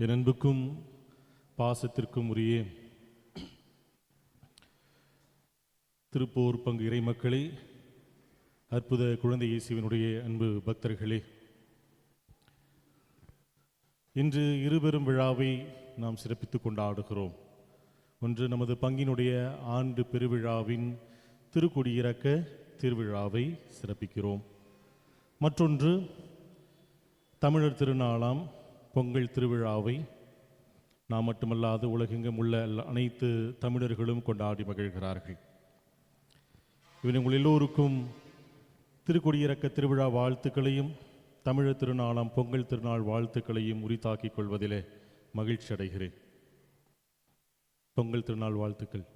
என் அன்புக்கும் பாசத்திற்கும் உரிய திருப்போர் பங்கு இறை மக்களே அற்புத குழந்தை இயேசுவினுடைய அன்பு பக்தர்களே இன்று இருபெரும் விழாவை நாம் சிறப்பித்துக் கொண்டாடுகிறோம். ஒன்று நமது பங்கினுடைய ஆண்டு பெருவிழாவின் திருக்குடியிறக்க திருவிழாவை சிறப்பிக்கிறோம். மற்றொன்று தமிழர் திருநாளாம் பொங்கல் திருவிழாவை நாம் மட்டுமல்லாது உலகெங்கும் உள்ள அனைத்து தமிழர்களும் கொண்டாடி மகிழ்கிறார்கள். இவன் உங்கள் எல்லோருக்கும் திருக்குடியிறக்க திருவிழா வாழ்த்துக்களையும் தமிழர் திருநாளாம் பொங்கல் திருநாள் வாழ்த்துக்களையும் உரித்தாக்கிக் கொள்வதிலே மகிழ்ச்சி அடைகிறேன். பொங்கல் திருநாள் வாழ்த்துக்கள்.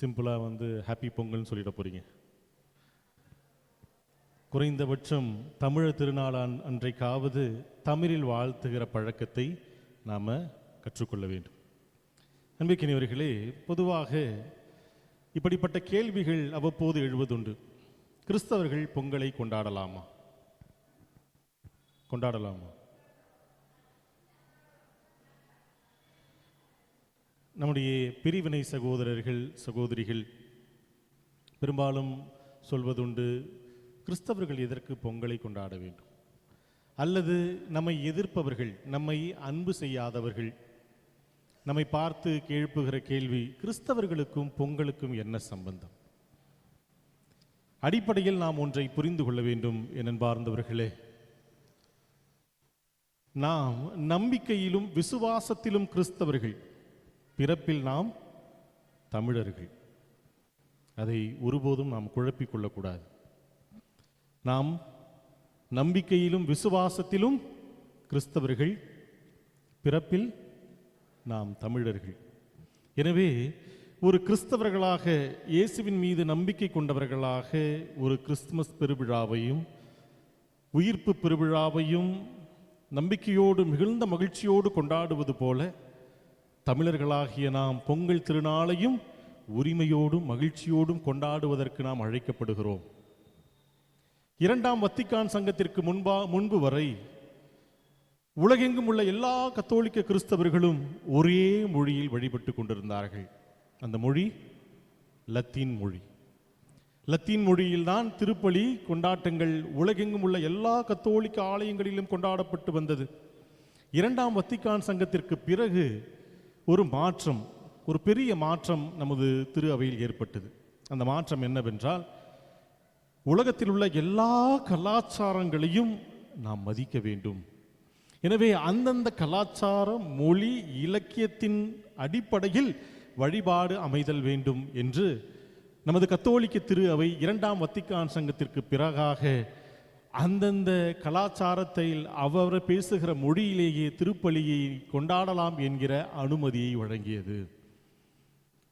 சிம்பிளாக வந்து ஹாப்பி பொங்கல்னு சொல்லிட போகிறீங்க குறைந்தபட்சம் தமிழர் திருநாளான் அன்றைக்காவது தமிழில் வாழ்த்துகிற பழக்கத்தை நாம் கற்றுக்கொள்ள வேண்டும். அன்பிக்கினியவர்களே பொதுவாக இப்படிப்பட்ட கேள்விகள் அவ்வப்போது எழுவதுண்டு. கிறிஸ்தவர்கள் பொங்கலை கொண்டாடலாமா? கொண்டாடலாமா? நம்முடைய பிரிவினை சகோதரர்கள் சகோதரிகள் பெரும்பாலும் சொல்வதுண்டு கிறிஸ்தவர்கள் எதற்கு பொங்கலை கொண்டாட வேண்டும்? அல்லது நம்மை எதிர்ப்பவர்கள் நம்மை அன்பு செய்யாதவர்கள் நம்மை பார்த்து கேழ்ப்புகிற கேள்வி கிறிஸ்தவர்களுக்கும் பொங்கலுக்கும் என்ன சம்பந்தம்? அடிப்படையில் நாம் ஒன்றை புரிந்து கொள்ள வேண்டும் என் நாம் நம்பிக்கையிலும் விசுவாசத்திலும் கிறிஸ்தவர்கள். பிறப்பில் நாம் தமிழர்கள். அதை ஒருபோதும் நாம் குழப்பிக் கொள்ளக்கூடாது. நாம் நம்பிக்கையிலும் விசுவாசத்திலும் கிறிஸ்தவர்கள் பிறப்பில் நாம் தமிழர்கள். எனவே ஒரு கிறிஸ்தவர்களாக இயேசுவின் மீது நம்பிக்கை கொண்டவர்களாக ஒரு கிறிஸ்துமஸ் பெருவிழாவையும் உயிர்ப்பு பெருவிழாவையும் நம்பிக்கையோடு மிகுந்த மகிழ்ச்சியோடு கொண்டாடுவது போல தமிழர்களாகிய நாம் பொங்கல் திருநாளையும் உரிமையோடும் மகிழ்ச்சியோடும் கொண்டாடுவதற்கு நாம் அழைக்கப்படுகிறோம். இரண்டாம் வத்திக்கான் சங்கத்திற்கு முன்பா முன்பு வரை உலகெங்கும் உள்ள எல்லா கத்தோலிக்க கிறிஸ்தவர்களும் ஒரே மொழியில் வழிபட்டு கொண்டிருந்தார்கள். அந்த மொழி லத்தீன் மொழி. லத்தீன் மொழியில்தான் திருப்பலி கொண்டாட்டங்கள் உலகெங்கும் உள்ள எல்லா கத்தோலிக்க ஆலயங்களிலும் கொண்டாடப்பட்டு வந்தது. இரண்டாம் வத்திக்கான் சங்கத்திற்கு பிறகு ஒரு மாற்றம் ஒரு பெரிய மாற்றம் நமது திரு அவையில் ஏற்பட்டது. அந்த மாற்றம் என்னவென்றால் உலகத்தில் உள்ள எல்லா கலாச்சாரங்களையும் நாம் மதிக்க வேண்டும். எனவே அந்தந்த கலாச்சாரம் மொழி இலக்கியத்தின் அடிப்படையில் வழிபாடு அமைதல் வேண்டும் என்று நமது கத்தோலிக்க திரு அவை இரண்டாம் வத்திக்கான் சங்கத்திற்கு பிறகாக அந்தந்த கலாச்சாரத்தில் அவர் பேசுகிற மொழியிலேயே திருப்பலியை கொண்டாடலாம் என்கிற அனுமதியை வழங்கியது.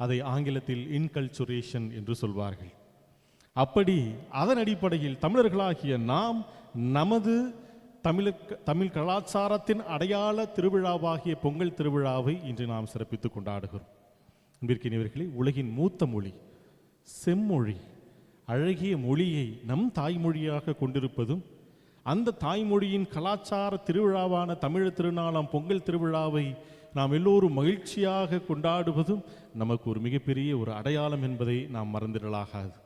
அதை ஆங்கிலத்தில் இன்கல்ச்சுரேஷன் என்று சொல்வார்கள். அப்படி அதன் அடிப்படையில் தமிழர்களாகிய நாம் நமது தமிழ் தமிழ் கலாச்சாரத்தின் அடையாள திருவிழாவாகிய பொங்கல் திருவிழாவை இன்று நாம் சிறப்பித்துக் கொண்டாடுகிறோம். அன்பிற்கினியவர்களே உலகின் மூத்த மொழி செம்மொழி அழகிய மொழியை நம் தாய்மொழியாக கொண்டிருப்பதும் அந்த தாய்மொழியின் கலாச்சார திருவிழாவான தமிழ் திருநாளாம் பொங்கல் திருவிழாவை நாம் எல்லோரும் மகிழ்ச்சியாக கொண்டாடுவதும் நமக்கு ஒரு மிகப்பெரிய ஒரு அடையாளம் என்பதை நாம் மறந்திடலாகாது.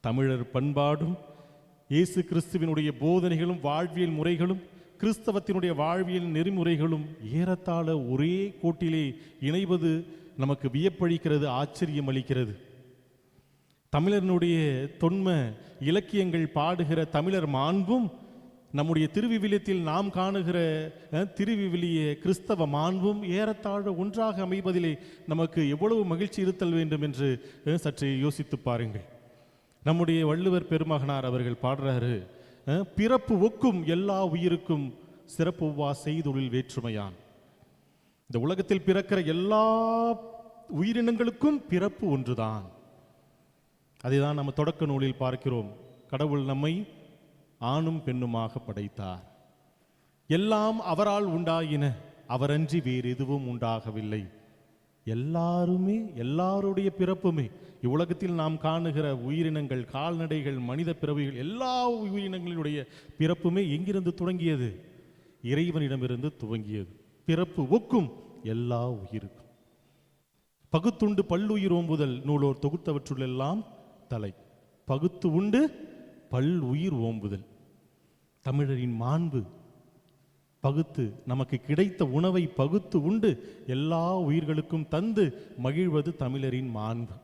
தமிழர் பண்பாடும் இயேசு கிறிஸ்துவினுடைய போதனைகளும் வாழ்வியல் முறைகளும் கிறிஸ்தவத்தினுடைய வாழ்வியல் நெறிமுறைகளும் ஏறத்தாழ ஒரே கோட்டிலே இணைவது நமக்கு வியப்பளிக்கிறது ஆச்சரியம் அளிக்கிறது. தமிழனுடைய தொன்ம இலக்கியங்கள் பாடுகிற தமிழர் மாண்பும் நம்முடைய திருவிவிலியத்தில் நாம் காணுகிற திருவிவிலிய கிறிஸ்தவ மாண்பும் ஏறத்தாழ ஒன்றாக அமைவதிலே நமக்கு எவ்வளவு மகிழ்ச்சி இருத்தல் வேண்டும் என்று சற்றே சற்று யோசித்து பாருங்கள். நம்முடைய வள்ளுவர் பெருமகனார் அவர்கள் பாடுறாரு பிறப்பு ஒக்கும் எல்லா உயிருக்கும் சிறப்பு வா செய்தொழில் வேற்றுமையான். இந்த உலகத்தில் பிறக்கிற எல்லா உயிரினங்களுக்கும் பிறப்பு ஒன்றுதான். அதைதான் நம்ம தொடக்க நூலில் பார்க்கிறோம். கடவுள் நம்மை ஆணும் பெண்ணுமாக படைத்தார். எல்லாம் அவரால் உண்டாயின அவரன்றி வேறு எதுவும் உண்டாகவில்லை. எல்லாருமே எல்லாருடைய பிறப்புமே இவ்வுலகத்தில் நாம் காணுகிற உயிரினங்கள் கால்நடைகள் மனித பிறவிகள் எல்லா உயிரினங்களினுடைய பிறப்புமே எங்கிருந்து தொடங்கியது? இறைவனிடமிருந்து துவங்கியது. பிறப்பு ஒக்கும் எல்லா உயிருக்கும். பகுத்துண்டு பல்லுயிர் ஓம்புதல் நூலோர் தொகுத்தவற்றுள்ளெல்லாம் தலை. பகுத்து உண்டு பல் உயிர் ஓம்புதல். தமிழரின் மாண்பு பகுத்து நமக்கு கிடைத்த உணவை பகுத்து உண்டு எல்லா உயிர்களுக்கும் தந்து மகிழ்வது தமிழரின் மாண்பு.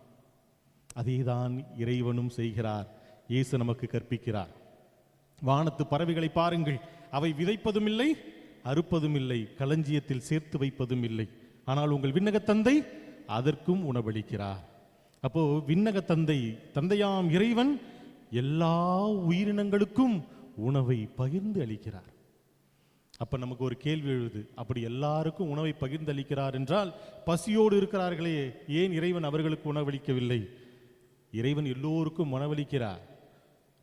அதேதான் இறைவனும் செய்கிறார் இயேசு நமக்கு கற்பிக்கிறார். வானத்து பறவைகளை பாருங்கள் அவை விதைப்பதும் இல்லை அறுப்பதும் இல்லை களஞ்சியத்தில் சேர்த்து வைப்பதும் இல்லை. ஆனால் உங்கள் விண்ணக தந்தை அதற்கும் உணவளிக்கிறார். அப்போ விண்ணக தந்தை தந்தையாம் இறைவன் எல்லா உயிரினங்களுக்கும் உணவை பகிர்ந்து அளிக்கிறார். அப்போ நமக்கு ஒரு கேள்வி எழுது. அப்படி எல்லாருக்கும் உணவை பகிர்ந்தளிக்கிறார் என்றால் பசியோடு இருக்கிறார்களே ஏன் இறைவன் அவர்களுக்கு உணவளிக்கவில்லை? இறைவன் எல்லோருக்கும் உணவளிக்கிறார்.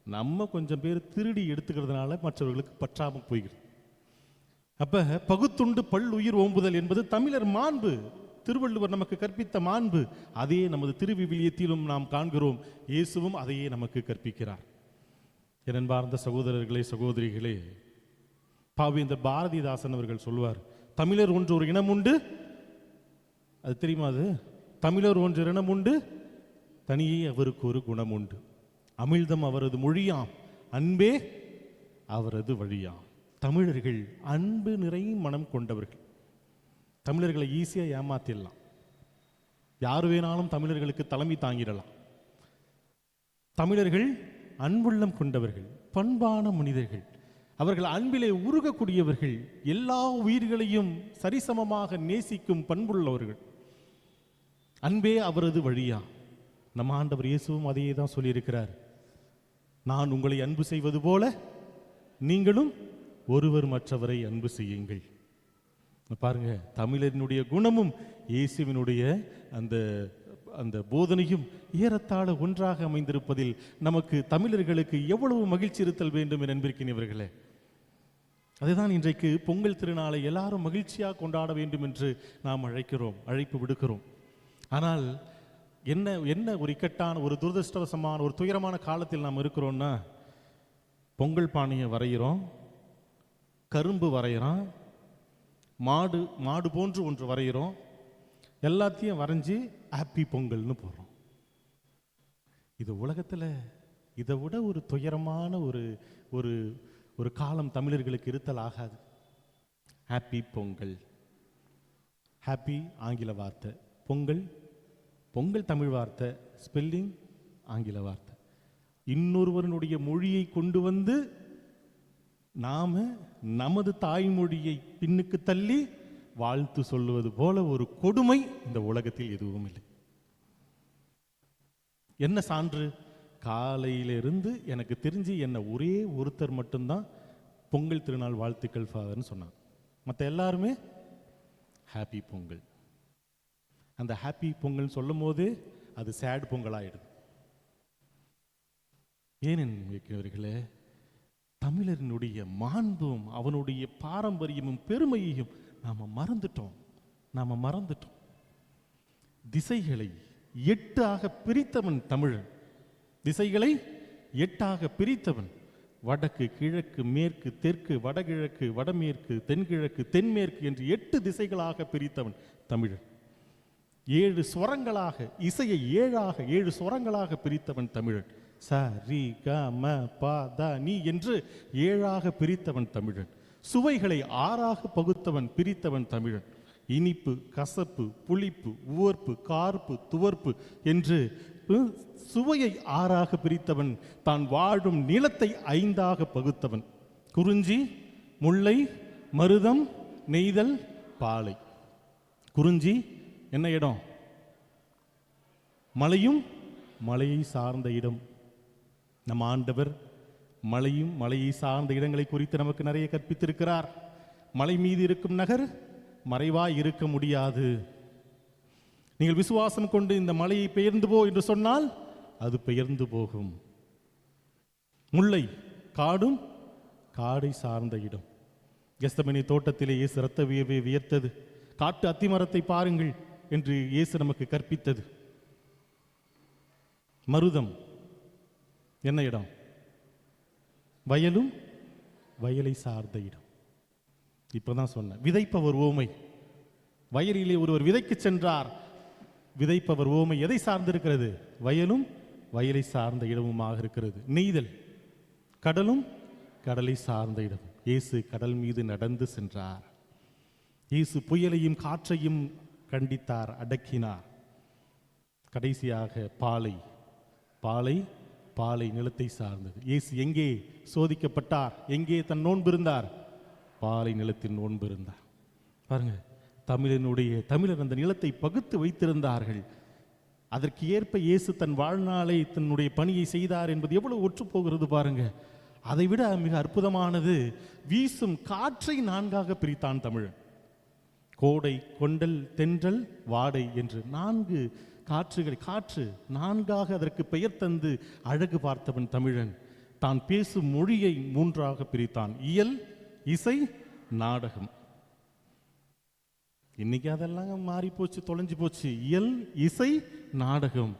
நம்ம கொஞ்சம் பேர் திருடி எடுத்துக்கிறதுனால மற்றவர்களுக்கு பற்றாமல் போய்கிறது. அப்போ பகுத்துண்டு பல் உயிர் ஓம்புதல் என்பது தமிழர் மாண்பு. திருவள்ளுவர் நமக்கு கற்பித்த மாண்பு. அதையே நமது திருவிவிலியத்திலும் நாம் காண்கிறோம். இயேசுவும் அதையே நமக்கு கற்பிக்கிறார். என்பார்ந்த சகோதரர்களே சகோதரிகளே பாவேந்தர் பாரதிதாசன் அவர்கள் சொல்வார் தமிழர் ஒன்று ஒரு இனம் உண்டு. அது தெரியுமா அது? தமிழர் ஒன்று இனம் உண்டு தனியே அவருக்கு ஒரு குணம் உண்டு. அமிழ்தம் அவரது மொழியாம் அன்பே அவரது வழியாம். தமிழர்கள் அன்பு நிறை மனம் கொண்டவர்கள். தமிழர்களை ஈஸியாக ஏமாத்திடலாம். யார் வேணாலும் தமிழர்களுக்கு தலைமை தாங்கிடலாம். தமிழர்கள் அன்புள்ளம் கொண்டவர்கள் பண்பான மனிதர்கள். அவர்கள் அன்பிலே உருகக்கூடியவர்கள். எல்லா உயிர்களையும் சரிசமமாக நேசிக்கும் பண்புள்ளவர்கள். அன்பே அவரது வழியா. நம்ம ஆண்டவர் இயேசுவும் அதையே தான் சொல்லியிருக்கிறார். நான் உங்களை அன்பு செய்வது போல நீங்களும் ஒருவர் மற்றவரை அன்பு செய்யுங்கள். பாருங்க தமிழரினுடைய குணமும் இயேசுவினுடைய அந்த அந்த போதனையும் ஏறத்தாழ ஒன்றாக அமைந்திருப்பதில் நமக்கு தமிழர்களுக்கு எவ்வளவு மகிழ்ச்சி இருத்தல் வேண்டும் என இவர்களே அதுதான் இன்றைக்கு பொங்கல் திருநாளை எல்லாரும் மகிழ்ச்சியாக கொண்டாட வேண்டும் என்று நாம் அழைக்கிறோம் அழைப்பு விடுக்கிறோம். ஆனால் என்ன என்ன ஒரு இக்கட்டான ஒரு துரதிருஷ்டவசமான ஒரு துயரமான காலத்தில் நாம் இருக்கிறோம்னா பொங்கல் பானையை வரைகிறோம் கரும்பு வரைகிறோம் மாடு மாடு போன்று ஒன்று வரைகிறோம் எல்லாத்தையும் வரைஞ்சி ஹாப்பி பொங்கல்னு போடுறோம். இது உலகத்தில் இதை விட ஒரு துயரமான ஒரு ஒரு ஒரு காலம் தமிழர்களுக்கு இருத்தல் ஆகாது. ஹாப்பி பொங்கல். ஹாப்பி ஆங்கில வார்த்தை. பொங்கல் பொங்கல் தமிழ் வார்த்தை. ஸ்பெல்லிங் ஆங்கில வார்த்தை. இன்னொருவருடைய மொழியை கொண்டு வந்து நாம நமது தாய்மொழியை பின்னுக்கு தள்ளி வாழ்த்து சொல்லுவது போல ஒரு கொடுமை இந்த உலகத்தில் எதுவும் இல்லை என்ன சான்று? காலையிலிருந்து எனக்கு தெரிஞ்சு என்னை ஒரே ஒருத்தர் மட்டும்தான் பொங்கல் திருநாள் வாழ்த்துக்கள் ஃபாதர்னு சொன்னாங்க மற்ற எல்லாருமே ஹாப்பி பொங்கல். அந்த ஹாப்பி பொங்கல் சொல்லும் போது அது சேட் பொங்கலாகிடுது ஆயிடுது ஏனென் வைக்கிறவர்களே தமிழரினுடைய மாண்பும் அவனுடைய பாரம்பரியமும் பெருமையையும் நாம மறந்துட்டோம். நாம மறந்துட்டோம். திசைகளை எட்டாக பிரித்தவன் தமிழன். திசைகளை எட்டாக பிரித்தவன். வடக்கு கிழக்கு மேற்கு தெற்கு வடகிழக்கு வடமேற்கு தென்கிழக்கு தென்மேற்கு என்று எட்டு திசைகளாக பிரித்தவன் தமிழன். ஏழு ஸ்வரங்களாக இசையை ஏழாக ஏழு ஸ்வரங்களாக பிரித்தவன் தமிழன். ச ரி க ம ப த நீ என்று ஏழாக பிரித்தவன் தமிழன். சுவைகளை ஆறாக பகுத்தவன் பிரித்தவன் தமிழன். இனிப்பு கசப்பு புளிப்பு உவர்ப்பு கார்ப்பு துவர்ப்பு என்று சுவையை ஆறாக பிரித்தவன் தான் வாழும் நிலத்தை ஐந்தாக பகுத்தவன். குறிஞ்சி முல்லை மருதம் நெய்தல் பாலை. குறிஞ்சி என்ன இடம்? மலையும் மலையை சார்ந்த இடம். நம் ஆண்டவர் மலையும் மலையை சார்ந்த இடங்களை குறித்து நமக்கு நிறைய கற்பித்திருக்கிறார். மலை மீது இருக்கும் நகர் மறைவாய் இருக்க முடியாது. நீங்கள் விசுவாசம் கொண்டு இந்த மலையை பெயர்ந்து போ என்று சொன்னால் அது பெயர்ந்து போகும். முல்லை காடும் காடை சார்ந்த இடம். கெஸ்தமணி தோட்டத்திலே இயேசு இரத்த வியர்வை வியர்த்தது. காட்டு அத்திமரத்தை பாருங்கள் என்று இயேசு நமக்கு கற்பித்தது. மருதம் என்ன இடம்? வயலும் வயலை சார்ந்த இடம். இப்பதான் சொன்னேன். விதைப்பவர் ஓமை. வயலிலே ஒருவர் விதைக்கு சென்றார். விதைப்பவர் ஓமை எதை சார்ந்திருக்கிறது? வயலும் வயலை சார்ந்த இடமுமாக இருக்கிறது. நெய்தல் கடலும் கடலை சார்ந்த இடம். இயேசு கடல் மீது நடந்து சென்றார். இயேசு புயலையும் காற்றையும் கண்டித்தார் அடக்கினார். கடைசியாக பாலை பாலை பாலை நிலத்தை சார்ந்தது. இயேசு எங்கே சோதிக்கப்பட்டார்? எங்கே தன் நோன்பு இருந்தார்? பாலை நிலத்தின் நோன்பு இருந்தார். பாருங்க தமிழனுடைய தமிழர் அந்த நிலத்தை பகுத்து வைத்திருந்தார்கள். அதற்கு ஏற்ப இயேசு தன் வாழ்நாளை தன்னுடைய பணியை செய்தார் என்பது எவ்வளவு ஒற்று போகிறது பாருங்க. அதை விட மிக அற்புதமானது வீசும் காற்றை நான்காக பிரித்தான் தமிழன். கோடை கொண்டல் தென்றல் வாடை என்று நான்கு காற்றுகள் காற்று நான்காக அதற்கு பெயர் தந்து அழகு பார்த்தவன் தமிழன். தான் பேசும் மொழியை மூன்றாக பிரித்தான். இயல் இசை நாடகம். இன்னைக்கு அதெல்லாம் மாறி போச்சு தொலைஞ்சு போச்சு. இயல் இசை நாடகம்.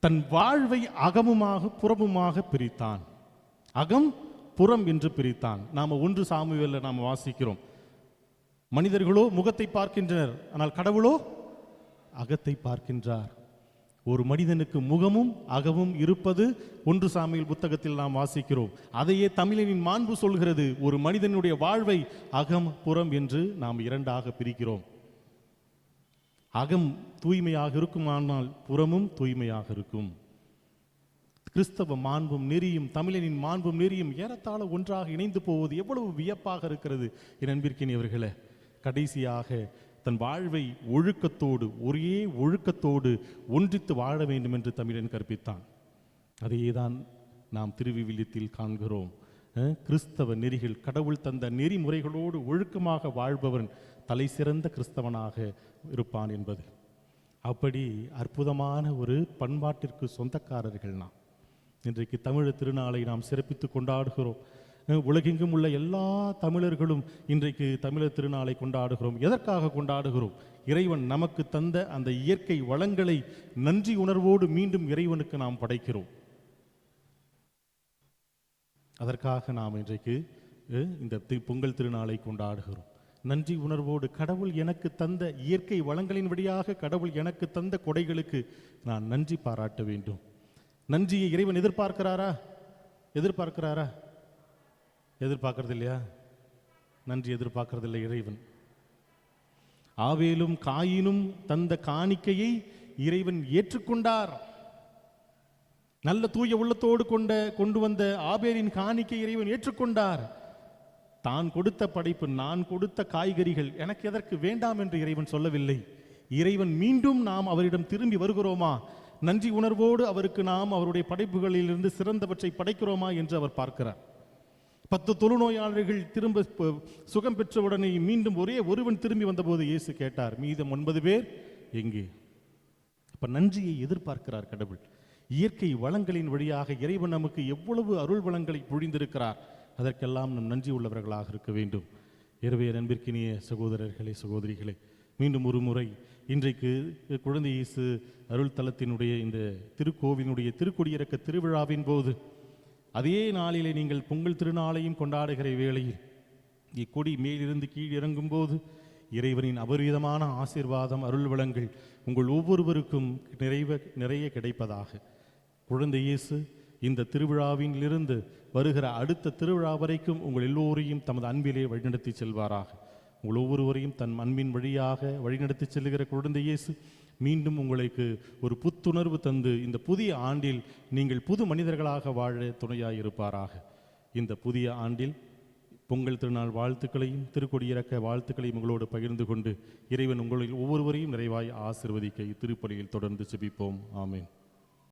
தன் வாழ்வை அகமுமாக புறமுமாக பிரித்தான். அகம் புறம் என்று பிரித்தான். நாம ஒன்று சாமுவேல நாம் வாசிக்கிறோம். மனிதர்களோ முகத்தை பார்க்கின்றனர் ஆனால் கடவுளோ அகத்தை பார்க்கின்றார். ஒரு மனிதனுக்கு முகமும் அகமும் இருப்பது ஒன்று சாமியில் புத்தகத்தில் நாம் வாசிக்கிறோம். அதையே தமிழனின் மாண்பு சொல்கிறது ஒரு மனிதனுடைய வாழ்வை அகம் புறம் என்று நாம் இரண்டாக பிரிக்கிறோம். அகம் தூய்மையாக இருக்குமானால் புறமும் தூய்மையாக இருக்கும். கிறிஸ்தவ மாண்பும் நெறியும் தமிழனின் மாண்பும் நெறியும் ஏறத்தாழ ஒன்றாக இணைந்து போவது எவ்வளவு வியப்பாக இருக்கிறது. என் அன்பிற்கினியவர்களே கடைசியாக தன் வாழ்வை ஒழுக்கத்தோடு ஒரே ஒழுக்கத்தோடு ஒன்றித்து வாழ வேண்டும் என்று தமிழன் கற்பித்தான். அதையே தான் நாம் திருவிவிலியத்தில் காண்கிறோம். கிறிஸ்தவ நெறிகள் கடவுள் தந்த நெறிமுறைகளோடு ஒழுக்கமாக வாழ்பவன் தலை சிறந்த கிறிஸ்தவனாக இருப்பான் என்பது. அப்படி அற்புதமான ஒரு பண்பாட்டிற்கு சொந்தக்காரர்கள் நாம். இன்றைக்கு தமிழ் திருநாளை நாம் சிறப்பித்து கொண்டாடுகிறோம். உலகெங்கும் உள்ள எல்லா தமிழர்களும் இன்றைக்கு தமிழர் திருநாளை கொண்டாடுகிறோம். எதற்காக கொண்டாடுகிறோம்? இறைவன் நமக்கு தந்த அந்த இயற்கை வளங்களை நன்றி உணர்வோடு மீண்டும் இறைவனுக்கு நாம் படைக்கிறோம். அதற்காக நாம் இன்றைக்கு இந்த பொங்கல் திருநாளை கொண்டாடுகிறோம். நன்றி உணர்வோடு கடவுள் எனக்கு தந்த இயற்கை வளங்களின் வழியாக கடவுள் எனக்கு தந்த கொடைகளுக்கு நான் நன்றி பாராட்ட வேண்டும். நன்றியை இறைவன் எதிர்பார்க்கிறாரா? எதிர்பார்க்கிறாரா? எதிர்பார்க்கறது இல்லையா நன்றி எதிர்பார்க்கறதில்லை இறைவன். ஆவேலும் காயினும் தந்த காணிக்கையை இறைவன் ஏற்றுக்கொண்டார். நல்ல தூய உள்ளத்தோடு கொண்ட கொண்டு வந்த ஆபேலின் காணிக்கை இறைவன் ஏற்றுக்கொண்டார். தான் கொடுத்த படைப்பு நான் கொடுத்த காய்கறிகள் எனக்கு எதற்கு வேண்டாம் என்று இறைவன் சொல்லவில்லை. இறைவன் மீண்டும் நாம் அவரிடம் திரும்பி வருகிறோமா? நன்றி உணர்வோடு அவருக்கு நாம் அவருடைய படைப்புகளிலிருந்து சிறந்தவற்றை படைக்கிறோமா என்று அவர் பார்க்கிறார். பத்து தொழுநோயாளர்கள் திரும்ப சுகம் சுகம் பெற்றவுடனே மீண்டும் ஒரே ஒருவன் திரும்பி வந்தபோது இயேசு கேட்டார் மீதம் ஒன்பது பேர் எங்கே? அப்போ நன்றியை எதிர்பார்க்கிறார் கடவுள். இயற்கை வளங்களின் வழியாக இறைவன் நமக்கு எவ்வளவு அருள் வளங்களை பொழிந்திருக்கிறார் அதற்கெல்லாம் நம் நன்றி உள்ளவர்களாக இருக்க வேண்டும். இரவே நண்பிற்கினிய சகோதரர்களே சகோதரிகளே மீண்டும் ஒரு முறை இன்றைக்கு குழந்தை இயேசு அருள் தலத்தினுடைய இந்த திருக்கோவிலுடைய திருக்கொடியிறக்க திருவிழாவின் போது அதே நாளிலே நீங்கள் பொங்கல் திருநாளையும் கொண்டாடுகிற வேளையில் இக்கொடி மேலிருந்து கீழ் இறங்கும்போது இறைவனின் அபரிதமான ஆசீர்வாதம் அருள் வளங்கள் உங்கள் ஒவ்வொருவருக்கும் நிறைவ நிறைய கிடைப்பதாக. குழந்தை இயேசு இந்த திருவிழாவிலிருந்து வருகிற அடுத்த திருவிழா வரைக்கும் உங்கள் எல்லோரையும் தமது அன்பிலே வழிநடத்தி செல்வாராக. உங்கள் ஒவ்வொருவரையும் தன் அன்பின் வழியாக வழிநடத்தி செல்கிற குழந்தை இயேசு மீண்டும் உங்களுக்கு ஒரு புத்துணர்வு தந்து இந்த புதிய ஆண்டில் நீங்கள் புது மனிதர்களாக வாழ துணையாக இருப்பாராக இந்த புதிய ஆண்டில் பொங்கல் திருநாள் வாழ்த்துக்களையும் திருக்கொடியிறக்க வாழ்த்துக்களையும் உங்களோடு பகிர்ந்து கொண்டு இறைவன் உங்களில் ஒவ்வொருவரையும் நிறைவாய் ஆசிர்வதிக்க இத்திருப்பலியில் தொடர்ந்து செபிப்போம் ஆமேன்.